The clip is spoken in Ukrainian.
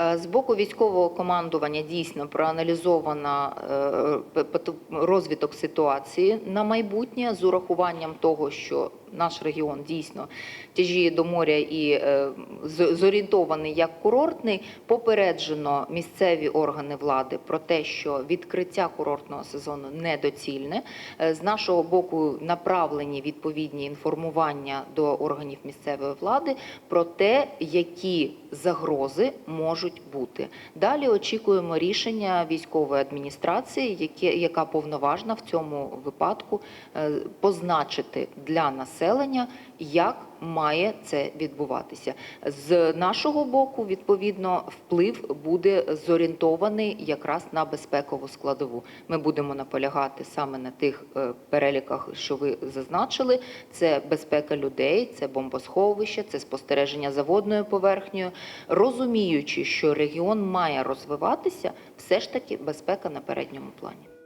Е, З боку військового командування дійсно проаналізована е, розвиток ситуації на майбутнє з урахуванням того, що наш регіон дійсно тяжіє до моря і е, зорієнтований як курортний. Попереджено місцеві органи влади про те, що відкриття курортного сезону недоцільне. З нашого боку направлені відповідні інформування до органів місцевої влади про те, які загрози можуть бути. Далі очікуємо рішення військової адміністрації, яке, яка повноважна в цьому випадку е, позначити для населення, як має це відбуватися. З нашого боку, відповідно, вплив буде зорієнтований якраз на безпекову складову. Ми будемо наполягати саме на тих е, переліках, що ви зазначили. Це безпека людей, це бомбосховище, це спостереження за водною поверхнею. Розуміючи, що регіон має розвиватися, все ж таки безпека на передньому плані.